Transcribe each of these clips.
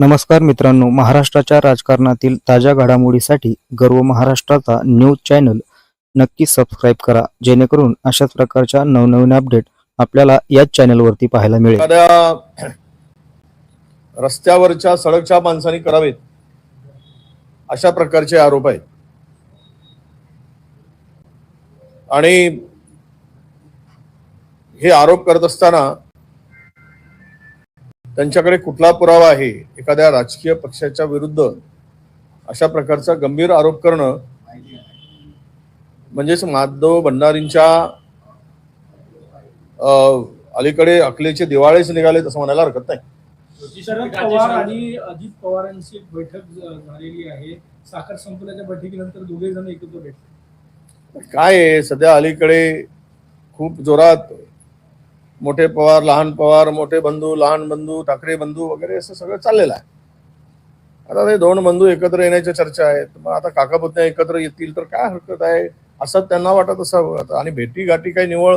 नमस्कार मित्रांनो महाराष्ट्राच्या राजकारणातील ताज्या घडामोडीसाठी गर्व महाराष्ट्राचा न्यूज चॅनल नक्की सबस्क्राईब करा जेणेकरून अशाच प्रकारच्या नवनवीन अपडेट आपल्याला याच चॅनलवरती पाहायला मिळेल. एखाद्या रस्त्यावरच्या सडकच्या माणसांनी करावेत अशा प्रकारचे आरोप आहेत. आणि हे आरोप करत असताना त्यांच्याकडे कुठला पुरावा आहे? एखाद्या राजकीय पक्षाच्या विरुद्ध अशा प्रकारचा गंभीर आरोप करणं म्हणजेच माधव भंडारींच्या अलीकडे अकलेचे दिवाळेच निघाले तसं म्हणायला हरकत नाही. शरद पवार आणि अजित पवारांची एक बैठक झालेली आहे. साखर संपल्याच्या बैठकीनंतर दोघे जण एकत्र भेटले. काय सध्या अलीकडे खूप जोरात मोठे पवार लहान पवार मोठे बंधू लहान बंधू ठाकरे बंधू वगैरे असं सगळं चाललेलं आहे. आता ते दोन बंधू एकत्र येण्याच्या चर्चा आहेत. मग आता काकापुतण्या एकत्र येतील तर काय हरकत आहे? असं त्यांना वाटत असावं. आता आणि भेटी गाठी काही निवळ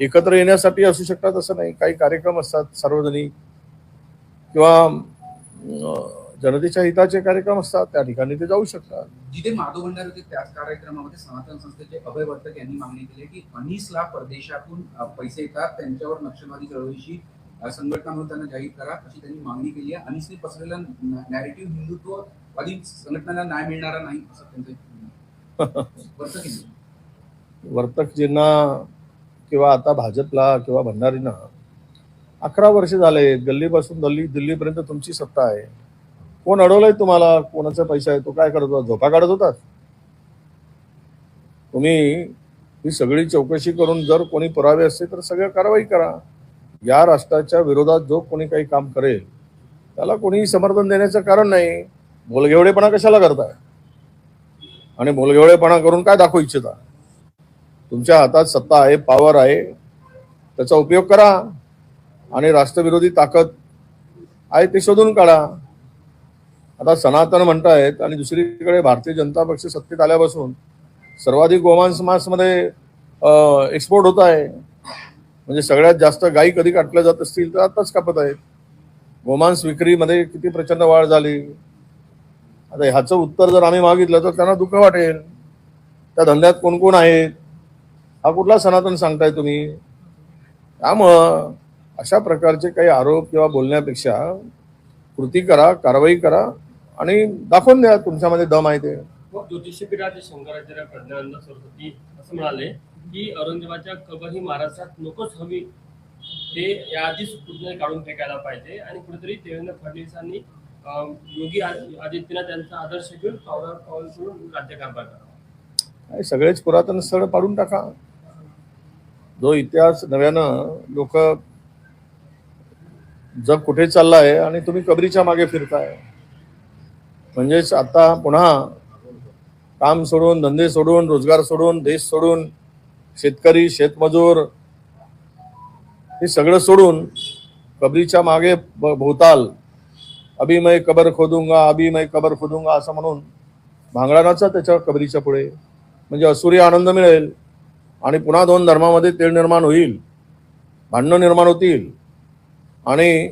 एकत्र येण्यासाठी असू शकतात असं नाही. काही कार्यक्रम असतात सार्वजनिक किंवा जनतेच्या हिताचे कार्यक्रम असतात त्या ठिकाणी ते जाऊ शकतात जिथे माधव भंडारी होते त्याच कार्यक्रमामध्ये सनातन संस्थेचे अभय वर्तक यांनी मागणी केली आहे की अनीसला परदेशातून पैसे येतात त्यांच्यावर नक्षलवादी चळवळीची अ, संघटना म्हणून त्यांना जाहीर करा अशी त्यांनी मागणी केली आहे अनिसने पसरलेला नॅरेटिव्ह हिंदुत्ववादी संघटनांना न्याय मिळणारा नाही असं त्यांचं. वर्तक. वर्तकजींना किंवा आता भाजपला किंवा भंडारींना अकरा वर्ष झाले गल्लीपासून दिल्ली दिल्लीपर्यंत तुमची सत्ता आहे कोण अडवलंय तुम्हाला? कोणाचा पैसा आहे? तो काय करत होता? झोपा काढत होता? तुम्ही ही सगळी चौकशी करून जर कोणी पुरावे असते तर सगळं कारवाई करा. या राष्ट्राच्या विरोधात जो कोणी काही काम करेल त्याला कोणीही समर्थन देण्याचं कारण नाही. बोलघेवडेपणा कशाला करताय? आणि बोलघेवडेपणा करून काय दाखवू इच्छिता? तुमच्या हातात सत्ता आहे पॉवर आहे त्याचा उपयोग करा. आणि राष्ट्रविरोधी ताकद आहे ते शोधून काढा. आता सनातन म्हणतायत आणि दुसरीकडे भारतीय जनता पक्ष सत्तेत आल्यापासून सर्वाधिक गोमांस मासमध्ये एक्सपोर्ट होत आहे. म्हणजे सगळ्यात जास्त गायी कधी काटल्या जात असतील तर आताच कापत आहेत. गोमांस विक्रीमध्ये किती प्रचंड वाढ झाली. आता ह्याचं उत्तर जर आम्ही मागितलं तर त्यांना दुःख वाटेल. त्या धंद्यात कोण कोण आहेत? हा कुठला सनातन सांगताय तुम्ही? त्यामुळं अशा प्रकारचे काही आरोप किंवा बोलण्यापेक्षा कृती करा कारवाई करा. आणि दाखवून द्या तुमच्यामध्ये दम आहे ते. मग ज्योतिषपीठाचे शंकराचार्य प्रज्ञानंद सरस्वती असं म्हणाले की औरंगजेबाच्या कबर ही महाराष्ट्रात नकोच हवी. ते याआधीच कुठे काढून फेकायला पाहिजे आणि कुठेतरी देवेंद्र फडणवीसांनी योगी आदि- आदित्यनाथ यांचा आदर्श घेऊन पावलावर पाऊल करून राज्यकारभार करावा हे सगळेच पुरातन स्थळ पाडून टाका. जो इतिहास नव्यानं लोक जग कुठे चाललाय आणि तुम्ही कबरीच्या मागे फिरताय. म्हणजेच आता पुन्हा काम सोडून धंदे सोडून रोजगार सोडून देश सोडून शेतकरी शेतमजूर हे सगळं सोडून कबरीच्या मागे भोवताल. अभी मैं कबर खोदूंगा अभी मैं कबर खोदूंगा असं म्हणून भांगडानाचा त्याच्या कबरीच्या पुढे. म्हणजे असुरी आनंद मिळेल आणि पुन्हा दोन धर्मामध्ये तेळ निर्माण होईल भांडणं निर्माण होतील आणि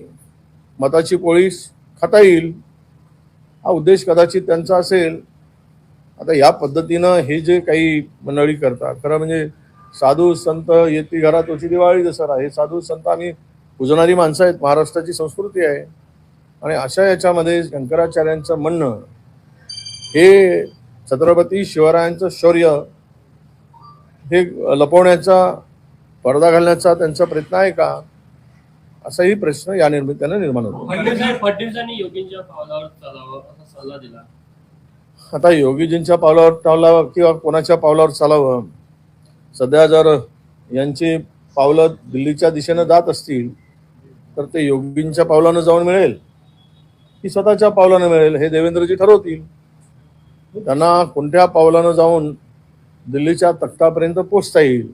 मताची पोळी खाता येईल. हा उद्देश कदाचित त्यांचा असेल. आता या पद्धतीनं हे जे काही मंडळी करतात खरं म्हणजे साधू संत येती घरात तोची दिवाळी दसरा हे साधू संत आम्ही पूजणारी माणसं आहेत महाराष्ट्राची संस्कृती आहे. आणि अशा याच्यामध्ये शंकराचार्यांचं म्हणणं हे छत्रपती शिवरायांचं शौर्य हे लपवण्याचा पडदा घालण्याचा त्यांचा प्रयत्न आहे का? असाही प्रश्न या निर्मित्तानं निर्माण होतो. फडणवीस फडणवीसांनी योगींच्या पावलावर चालावं असा सल्ला दिला. आता योगीजींच्या पावलावर चालावं किंवा कोणाच्या पावलावर चालावं सध्या जर यांची पावलं दिल्लीच्या दिशेनं जात असतील तर ते योगींच्या पावलानं जाऊन मिळेल. की स्वतःच्या पावलानं मिळेल हे देवेंद्रजी ठरवतील. त्यांना कोणत्या पावलानं जाऊन दिल्लीच्या तख्तापर्यंत पोचता येईल?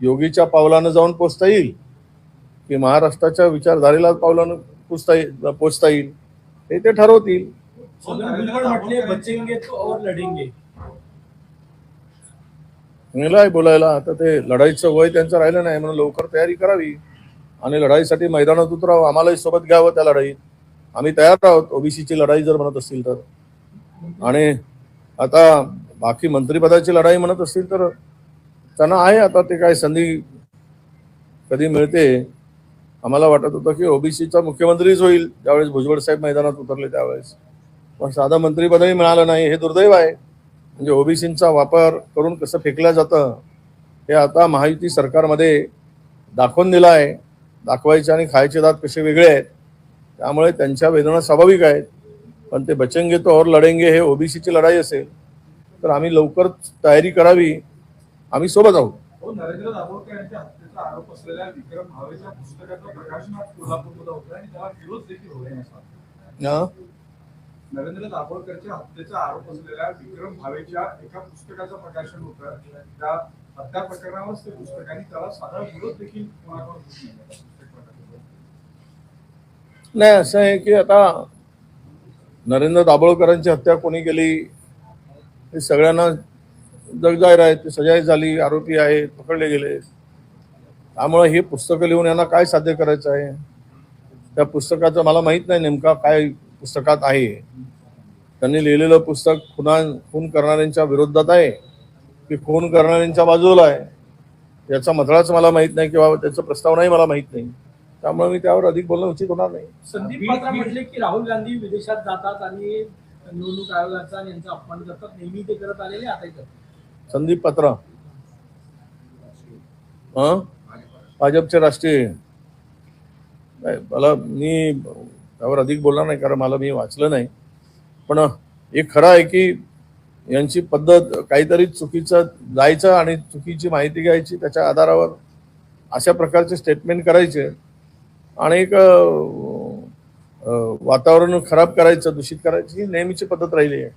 योगीच्या पावलानं जाऊन पोचता येईल? की महाराष्ट्राच्या विचारधारेला पावलानं पोचता येईल पोचता येईल. हे ते ठरवतील. आहे बोलायला. आता ते लढाईचं वय त्यांचं राहिलं नाही म्हणून लवकर तयारी करावी. आणि लढाईसाठी मैदानात उतरावं आम्हालाही सोबत घ्यावं त्या लढाईत. आम्ही तयार आहोत. ओबीसीची लढाई जर म्हणत असतील तर. आणि आता बाकी मंत्रिपदाची लढाई म्हणत असतील तर त्यांना आहे आता ते काय संधी कधी मिळते. आम्हाला वाटत होतं की ओबीसीचा मुख्यमंत्रीच होईल. ज्यावेळेस भुजबळ साहेब मैदानात उतरले त्यावेळेस. पण साधं मंत्रीपदही मिळालं नाही हे दुर्दैव आहे. म्हणजे ओबीसींचा वापर करून कसं फेकलं जातं हे आता महायुती सरकारमध्ये दाखवून दिलं आहे. दाखवायचे आणि खायचे दात कसे वेगळे आहेत त्यामुळे त्यांच्या वेदना स्वाभाविक आहेत. पण ते बचेंगे तो और लढेंगे हे ओबीसीची लढाई असेल तर आम्ही लवकर तयारी करावी. आम्ही सोबत आहोत. हत्येचा आरोप असलेल्या विक्रम भावेच्या पुस्तकाचं प्रकाशन आज कोल्हापूरमध्ये होतं आणि त्याला विरोध देखील होईल असा? नरेंद्र दाभोळकरच्या हत्येचा आरोप असलेल्या विक्रम भावेच्या एका पुस्तकाचं प्रकाशन होतं त्या हत्या प्रकरणावरच ते पुस्तक आणि त्याला साधा विरोध देखील कोणाकडून होत नाही. नाही असं आहे की आता नरेंद्र दाभोळकरांची हत्या कोणी केली हे सगळ्यांना जगजाहीर आहे ते सजाई झाली आरोपी आहेत पकडले गेले त्यामुळे हे पुस्तकं लिहून यांना काय साध्य करायचं आहे? त्या पुस्तकाचं मला माहीत नाही नेमका काय पुस्तकात आहे. त्यांनी लिहिलेलं पुस्तक खुना खून करणाऱ्यांच्या विरोधात आहे की खून करणाऱ्यांच्या बाजूला आहे? याचा मथळाच मला माहीत नाही किंवा त्याचं प्रस्तावनाही मला माहीत नाही. त्यामुळे मी त्यावर अधिक बोलणं उचित होणार नाही. संदीप पात्रा म्हटले की राहुल गांधी विदेशात जातात आणि निवडणूक आयोगाचा यांचा अपमान करतात. नेहमी ते करत आलेले करतात संदीप पत्रा. हं? भाजपचे राष्ट्रीय. मला मी त्यावर अधिक बोलणार नाही कारण मला मी वाचलं नाही. पण एक खरं आहे की यांची पद्धत काहीतरी चुकीचं जायचं आणि चुकीची माहिती घ्यायची त्याच्या आधारावर अशा प्रकारचे स्टेटमेंट करायचे आणि एक वातावरण खराब करायचं दूषित करायची ही नेहमीची पद्धत राहिली आहे.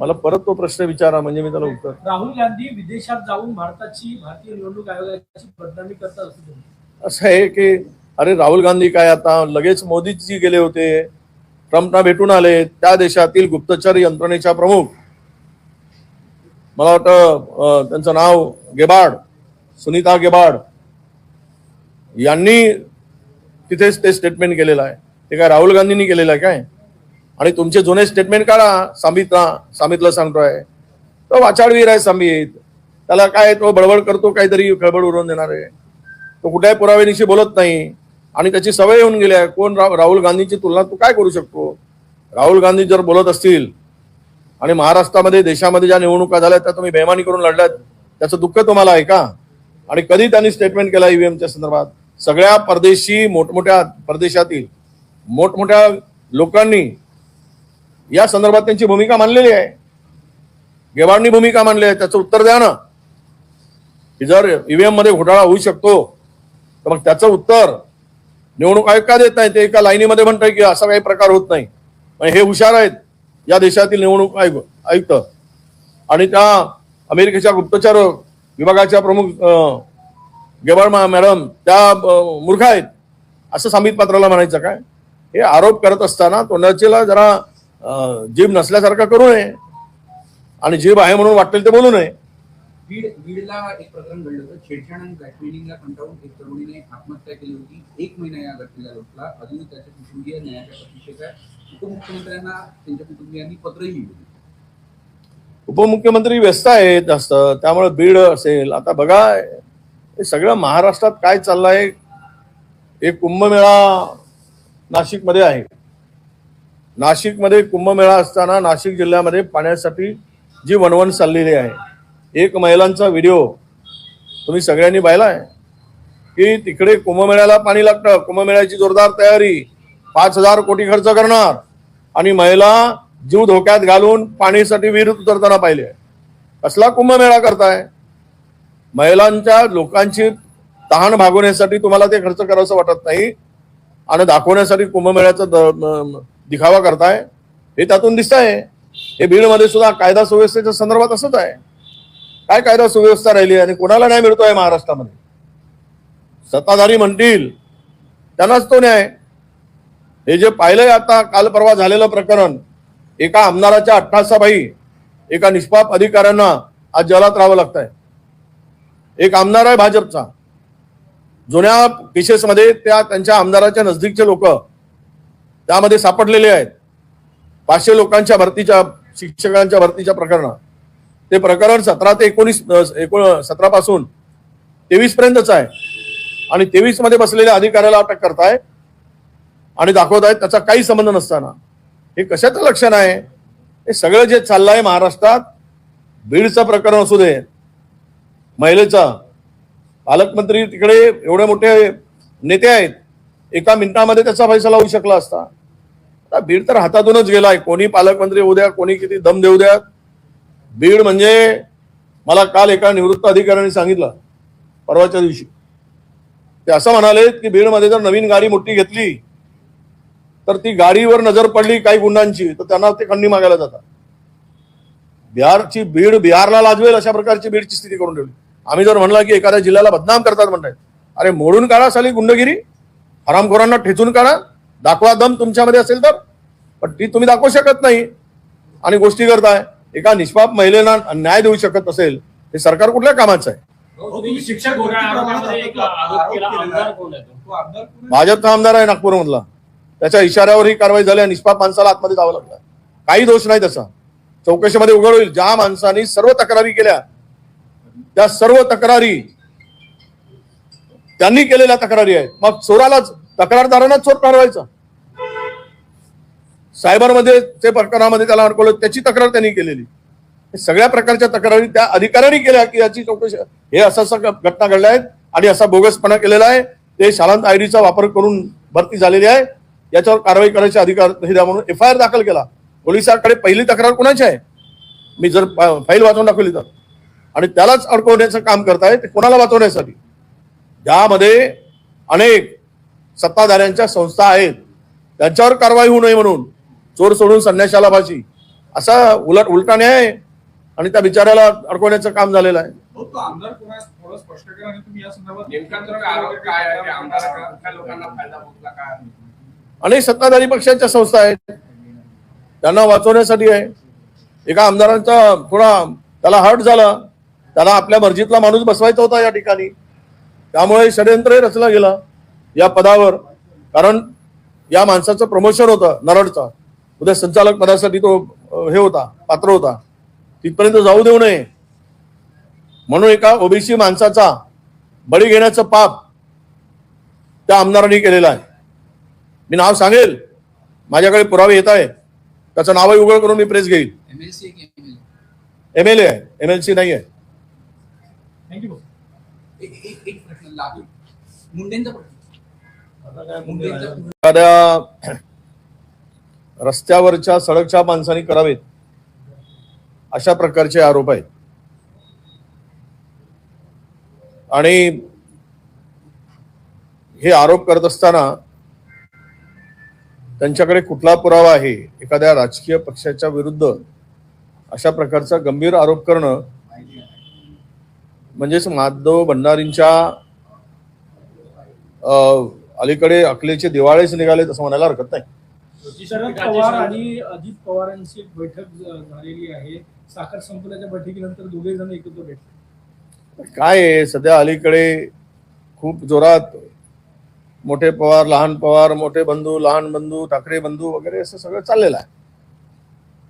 मला परत तो प्रश्न विचारा म्हणजे मी त्याला उत्तर. राहुल गांधी विदेशात जाऊन भारताची भारतीय निवडणूक आयोगाची बदनामी करतात असं आहे की अरे राहुल गांधी काय आता? लगेच मोदीजी गेले होते. ट्रम्पना भेटून आले. त्या देशातील गुप्तचर यंत्रणेच्या प्रमुख. मला वाटतं त्यांचं नाव गेबाड सुनीता गेबाड. यांनी तिथेच ते स्टेटमेंट केलेलं आहे. ते काय राहुल गांधींनी केलेलं आहे काय? आणि तुमचे जुने स्टेटमेंट काढा. सामितला सामितला सांगतोय. तो वाचाडवीर आहे सामित. त्याला काय तो बडबड करतो काहीतरी खळबड उडवून देणार. आहे तो कुठल्याही पुराव्यानिशी बोलत नाही. आणि त्याची सवय येऊन गेली आहे. कोण रा- राहुल गांधीची तुलना तू काय करू शकतो? राहुल गांधी जर बोलत असतील आणि महाराष्ट्रामध्ये देशामध्ये ज्या निवडणुका झाल्या त्या तुम्ही बेमानी करून लढल्यात त्याचं दुःख तुम्हाला आहे का? आणि कधी त्यांनी स्टेटमेंट केला ईव्हीएमच्या संदर्भात? सगळ्या परदेशी मोठमोठ्या परदेशातील मोठमोठ्या लोकांनी या संदर्भात त्यांची भूमिका मांडलेली आहे. गेवाडनी भूमिका मांडली आहे त्याचं उत्तर द्या ना. की जर ईव्हीएममध्ये घोटाळा होऊ शकतो तर मग त्याचं उत्तर निवडणूक आयोग का देत नाही? ते एका लाईनीमध्ये म्हणतंय की असा काही प्रकार होत नाही. हे हुशार आहेत या देशातील निवडणूक आयोग आयुक्त. आणि त्या अमेरिकेच्या गुप्तचर विभागाच्या प्रमुख अं, गेवाळ मॅडम त्या मूर्ख आहेत. असं सामित पात्राला म्हणायचं काय? हे आरोप करत असताना तोंडाचेला जरा जीभ नसल्यासारखा करू नये. आणि जीभ आहे म्हणून वाटेल ते बोलू नये. बीड बीडला एक प्रकरण घडलं होतं. छेडछाड आणि ब्लॅकमेलिंगला कंटाळून एक तरुणीने आत्महत्या केली होती. एक महिना या घटनेला लोटला. अजूनही त्याचे कुटुंबीय न्यायाच्या प्रतीक्षेत आहे. उपमुख्यमंत्र्यांना त्यांच्या कुटुंबियांनी पत्रही लिहिलं उपमुख्यमंत्री व्यस्त आहेत जास्त. त्यामुळे बीड असेल. आता बघा हे सगळं महाराष्ट्रात काय चाललंय? एक कुंभमेळा नाशिकमध्ये आहे. नाशिकमध्ये कुंभमेळा असताना नाशिक जिल्ह्यामध्ये पाण्यासाठी जी वणवण चाललेली आहे एक महिलांचा व्हिडिओ तुम्ही सगळ्यांनी पाहिलाय? की तिकडे कुंभमेळ्याला पाणी लागतं कुंभमेळ्याची जोरदार तयारी पाच हजार कोटी खर्च करणार आणि महिला जीव धोक्यात घालून पाणीसाठी विहिरीत उतरताना पाहिले कसला कुंभमेळा करताय? महिलांच्या लोकांची तहान भागवण्यासाठी तुम्हाला ते खर्च करावंसं वाटत नाही आणि दाखवण्यासाठी कुंभमेळ्याचं द- दिखावा करताय हे त्यातून दिसत आहे हे बीडमध्ये सुद्धा कायदा सुव्यवस्थेच्या संदर्भात असंच आहे. काय कायदा सुव्यवस्था राहिली आणि कोणाला न्याय मिळतोय महाराष्ट्रामध्ये? सत्ताधारी म्हणतील त्यांनाच तो न्याय. हे जे पाहिलंय आता काल परवा झालेलं प्रकरण एका आमदाराच्या अठ्ठासाबाई एका निष्पाप अधिकाऱ्यांना आज जलात राहावं लागतंय. एक आमदार आहे भाजपचा. जुन्या केसेसमध्ये त्या त्यांच्या आमदाराच्या नजदीकचे लोक त्यामध्ये सापडलेले आहेत. पाचशे लोकांच्या भरतीच्या शिक्षकांच्या भरतीच्या प्रकरणात ते प्रकरण सतरा ते एकोणीस एकोण सतरा पासून तेवीस पर्यंतच आहे. आणि तेवीसमध्ये बसलेल्या अधिकाऱ्याला अटक करताय आणि दाखवत आहेत त्याचा काही संबंध नसताना. हे कशाचं लक्षण आहे? हे सगळं जे चाललंय महाराष्ट्रात बीडचं प्रकरण असू दे महिलेचा. पालकमंत्री तिकडे एवढे मोठे नेते आहेत. एका मिनिटामध्ये त्याचा फैसला होऊ शकला असता. बीड तर हातातूनच गेलाय. कोणी पालकमंत्री होऊ द्या कोणी किती दम देऊ द्या. बीड म्हणजे मला काल एका निवृत्त अधिकाऱ्याने सांगितलं परवाच्या दिवशी. ते असं म्हणाले की बीडमध्ये जर नवीन गाडी मोठी घेतली तर ती गाडीवर नजर पडली काही गुंडांची तर त्यांना ते खंडी मागायला जातात. बिहारची बीड बिहारला लाजवेल अशा प्रकारची बीडची स्थिती करून ठेवली. आम्ही जर म्हणलं की एखाद्या जिल्ह्याला बदनाम करतात म्हणताय अरे मोडून काढा साली गुंडगिरी हरामखोरांना ठेचून काढा दाखवा दम तुमच्यामध्ये असेल तर. पण ती तुम्ही दाखवू शकत नाही. आणि गोष्टी करताय. एका निष्पाप महिलेला न्याय देऊ शकत असेल हे सरकार कुठल्या कामाचं आहे? भाजपचा आमदार आहे नागपूर मधला भाजपचा आमदार आहे नागपूरमधला. त्याच्या इशाऱ्यावर ही कारवाई झाली आणि निष्पाप माणसाला आतमध्ये जावं लागलं. काही दोष नाही त्याचा. चौकशीमध्ये उघड होईल. ज्या माणसांनी सर्व तक्रारी केल्या त्या सर्व तक्रारी त्यांनी केलेल्या तक्रारी आहेत. मग चोरालाच तक्रारदारांना चोर ठरवायचा सायबरमध्ये ते प्रकरणामध्ये त्याला अडकवलं त्याची तक्रार त्यांनी केलेली. सगळ्या प्रकारच्या तक्रारी त्या अधिकाऱ्यांनी केल्या की याची चौकशी हे असं असं घटना घडल्या आहेत आणि असा बोगसपणा केलेला आहे. ते शालांत आयडीचा वापर करून भरती झालेली आहे. याच्यावर कारवाई करायचे अधिकार हे द्या म्हणून एफ आय आर दाखल केला. पोलिसांकडे पहिली तक्रार कोणाची आहे? मी जर फाईल वाचवून दाखवली तर. आणि त्यालाच अडकवण्याचं काम करताय ते कोणाला वाचवण्यासाठी? ज्यामध्ये अनेक सत्ताधाऱ्यांच्या संस्था आहेत त्यांच्यावर कारवाई होऊ नये म्हणून चोर सोडून संन्याशाला फाशी. असा उलट उलटा न्याय आणि त्या बिचाऱ्याला अडकवण्याचं काम झालेलं आहे. हो, आहे? आहे? अनेक सत्ताधारी पक्षांच्या संस्था आहेत. त्यांना वाचवण्यासाठी आहे. एका आमदारांचा थोडा त्याला हर्ट झाला. त्याला आपल्या मर्जीतला माणूस बसवायचा होता या ठिकाणी. त्यामुळे षडयंत्र रचला गेला. या पदावर. कारण या माणसाचं प्रमोशन होतं नरडचा. उद्या संचालक पदासाठी तो हे होता पात्र होता. तिथपर्यंत जाऊ देऊ नये. म्हणून एका ओबीसी माणसाचा बळी घेण्याचं पाप त्या आमदारांनी केलेलं आहे. मी नाव सांगेल? माझ्याकडे पुरावे येत आहे त्याचं नावही उघड करून मी प्रेस घेईल. एम एल ए आहे एम एल सी नाही आहे. मुंडेंचा एखाद्या रस्त्यावरच्या सडकच्या माणसांनी करावेत अशा प्रकारचे आरोप आहेत. आणि हे आरोप करत असताना त्यांच्याकडे कुठला पुरावा आहे? एखाद्या राजकीय पक्षाच्या विरुद्ध अशा प्रकारचा गंभीर आरोप करणं म्हणजेच माधव भंडारींच्या अं, अलीकडे अकलेचे दिवाळेच निघाले असं म्हणायला हरकत नाही. शरद पवार आणि अजित पवारांची बैठक झालेली आहे. साखर संपल्याच्या बैठकीनंतर दोघे जण एकत्र भेटले. काय आहे? सध्या अलीकडे खूप जोरात मोठे पवार लहान पवार मोठे बंधू लहान बंधू ठाकरे बंधू वगैरे असं सगळं चाललेलं आहे.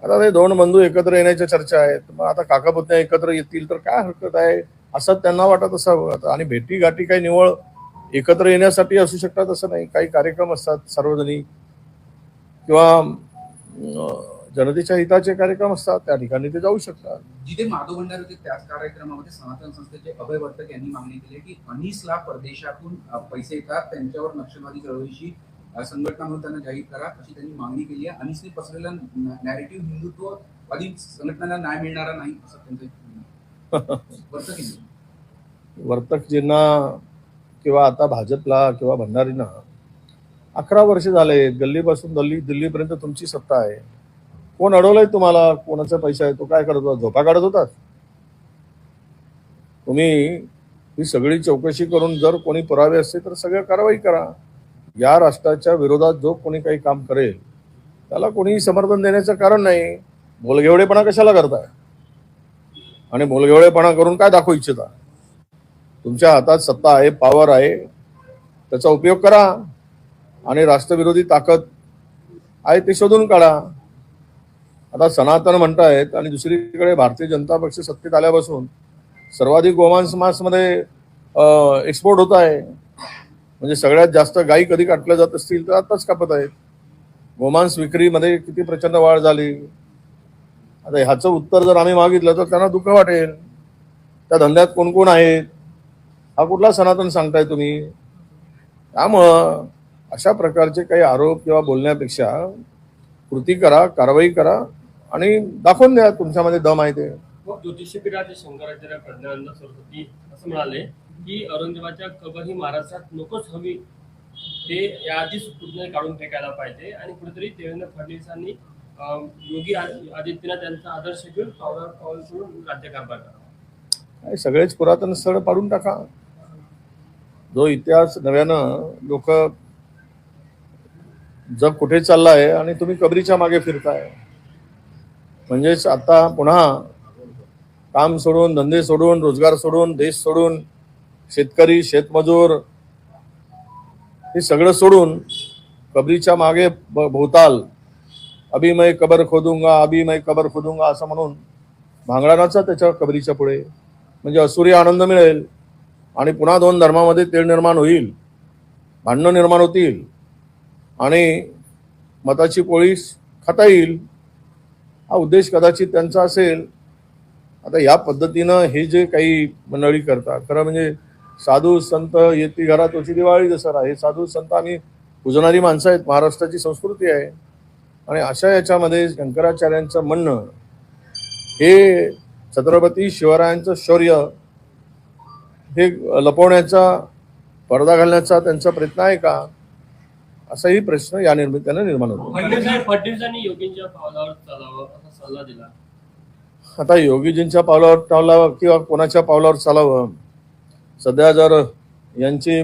आता ते दोन बंधू एकत्र येण्याच्या चर्चा आहेत. मग आता काका पुतण्या एकत्र येतील तर काय हरकत आहे? असं त्यांना वाटत असावं. आता आणि भेटी गाठी काही निवळ एकत्र येण्यासाठी असू शकतात असं नाही. काही कार्यक्रम असतात सार्वजनिक किंवा जनतेच्या हिताचे कार्यक्रम असतात त्या ठिकाणी ते जाऊ शकतात. जिथे माधव भंडारी होते त्याच कार्यक्रमामध्ये सनातन संस्थेचे अभय वर्तक यांनी मागणी केली की अनीसला परदेशातून पैसे येतात त्यांच्यावर नक्षलवादी चळवळीशी संघटना म्हणून त्यांना जाहीर करा अशी त्यांनी मागणी केली आहे. अनिसने पसरलेला नॅरेटिव्ह हिंदुत्ववादी संघटनांना न्याय मिळणारा नाही असं त्यांचं. वर्तक यांनी. वर्तकजींना किंवा आता भाजपला किंवा भंडारींना अकरा वर्ष झाले गल्लीपासून दिल्ली दिल्लीपर्यंत तुमची सत्ता आहे. कोण अडवलंय तुम्हाला? कोणाचा पैसा आहे? तो काय करत होता? झोपा काढत होता? तुम्ही ही सगळी चौकशी करून जर कोणी पुरावे असते तर सगळं कारवाई करा. या राष्ट्राच्या विरोधात जो कोणी काही काम करेल त्याला कोणीही समर्थन देण्याचं कारण नाही. बोलगेवडेपणा कशाला करताय? आणि बोलगेवडेपणा करून काय दाखवू इच्छिता? तुमच्या हातात सत्ता आहे पॉवर आहे त्याचा उपयोग करा आणि राष्ट्रविरोधी ताकद आहे ते शोधून काढा. आता सनातन म्हणतायत आणि दुसरीकडे भारतीय जनता पक्ष सत्तेत आल्यापासून सर्वाधिक गोमांस मासमध्ये एक्सपोर्ट होत आहे. म्हणजे सगळ्यात जास्त गायी कधी काटल्या जात असतील तर आताच कापत आहेत. गोमांस विक्रीमध्ये किती प्रचंड वाढ झाली. आता ह्याचं उत्तर जर आम्ही मागितलं तर त्यांना दुःख वाटेल. त्या धंद्यात कोण कोण आहेत? हा कुठला सनातन सांगताय तुम्ही? त्यामुळं अशा प्रकारचे काही आरोप किंवा बोलण्यापेक्षा कृती करा कारवाई करा आणि दाखवून द्या तुमच्यामध्ये दम आहे ते. ज्योतिषपीठाचे शंकराचार्य प्रज्ञानंद सरस्वती असं म्हणाले की औरंगजेबाच्या कबर ही महाराष्ट्रात नकोच हवी. ते याआधीच पूर्ण काढून फेकायला पाहिजे आणि कुठेतरी देवेंद्र फडणवीसांनी योगी आदि- आदित्यनाथ यांचा आदर्श घेऊन पावला पाऊल करून राज्यकारभार करावा हे सगळेच पुरातन स्थळ पाडून टाका. जो इतिहास नव्यानं लोक जग कुठे चाललाय आणि तुम्ही कबरीच्या मागे फिरताय. म्हणजेच आता पुन्हा काम सोडून धंदे सोडून रोजगार सोडून देश सोडून शेतकरी शेतमजूर हे सगळं सोडून कबरीच्या मागे भोवताल. अभी मैं कबर खोदूंगा अभी मैं कबर खोदूंगा असं म्हणून भांगडानाचा त्याच्या कबरीच्या पुढे. म्हणजे असुरी आनंद मिळेल. आणि पुन्हा दोन धर्मामध्ये तेढ निर्माण होईल भांडणं निर्माण होतील आणि मताची पोळी खाता येईल. हा उद्देश कदाचित त्यांचा असेल. आता या पद्धतीनं हे जे काही मंडळी करतात खरं म्हणजे साधू संत येती घरात तुझी दिवाळी दसरा हे साधू संत आम्ही पूजणारी माणसं आहेत महाराष्ट्राची संस्कृती आहे. आणि अशा याच्यामध्ये शंकराचार्यांचं म्हणणं हे छत्रपती शिवरायांचं शौर्य हे लपवण्याचा पडदा घालण्याचा त्यांचा प्रयत्न आहे का? असाही प्रश्न या निर्मित्तानं निर्माण होतो. फडणवीस- फडणवीसांनी योगींच्या पावलावर चालावं असा सल्ला दिला. आता योगीजींच्या पावलावर चालावं किंवा कोणाच्या पावलावर चालावं? सध्या जर यांची